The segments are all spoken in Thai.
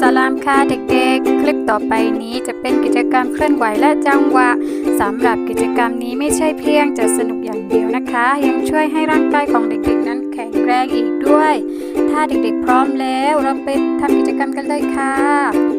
สลามค่ะเด็กๆ คลิปต่อไปนี้จะเป็นกิจกรรมเคลื่อนไหวและจังหวะสำหรับกิจกรรมนี้ไม่ใช่เพียงจะสนุกอย่างเดียวนะคะ ยังช่วยให้ร่างกายของเด็กๆ นั้นแข็งแรงอีกด้วย ถ้าเด็กๆพร้อมแล้วเราไปทำกิจกรรมกันเลยค่ะ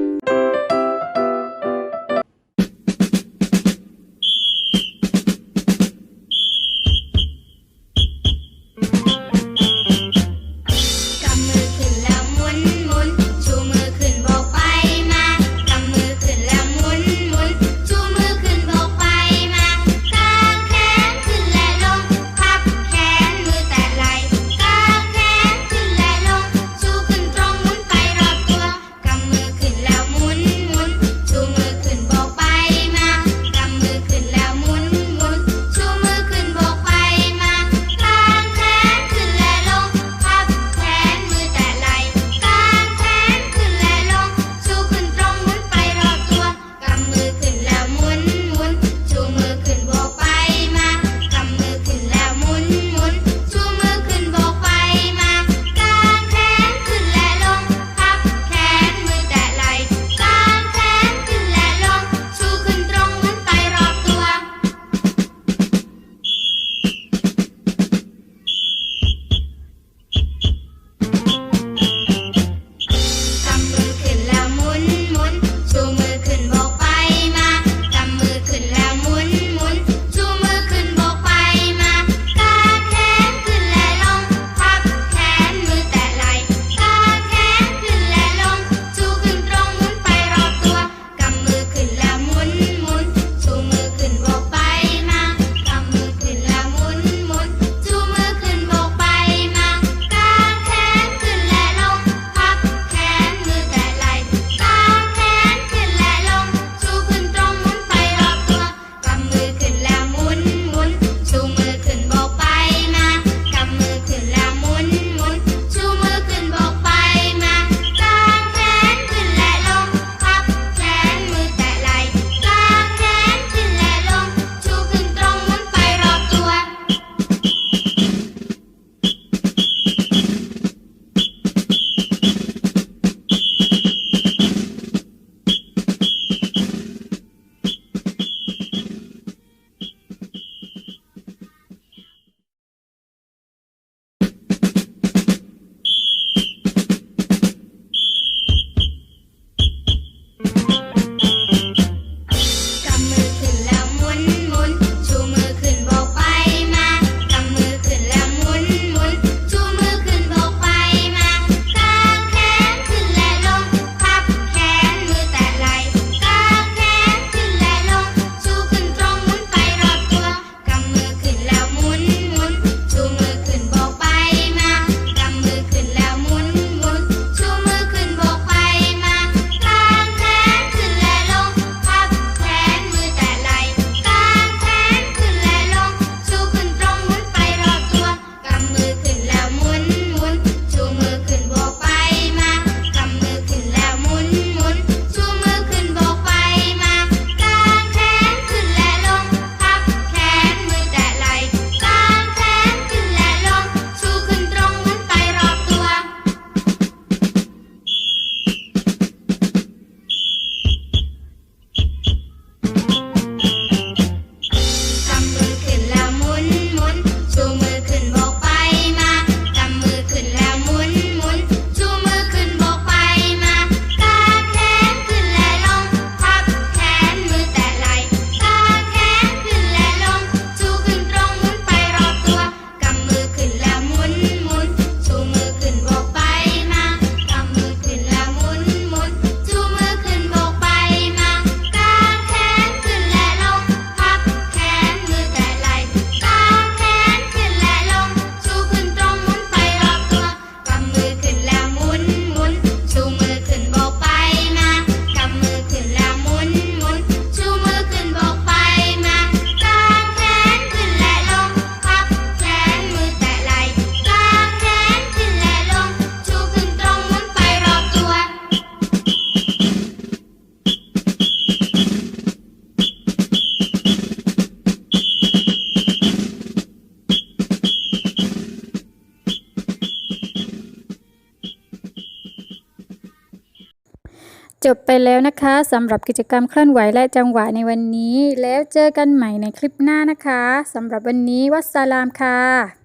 จบไปแล้วนะคะสำหรับกิจกรรมเคลื่อนไหวและจังหวะในวันนี้ แล้วเจอกันใหม่ในคลิปหน้านะคะสำหรับวันนี้วัสสลามค่ะ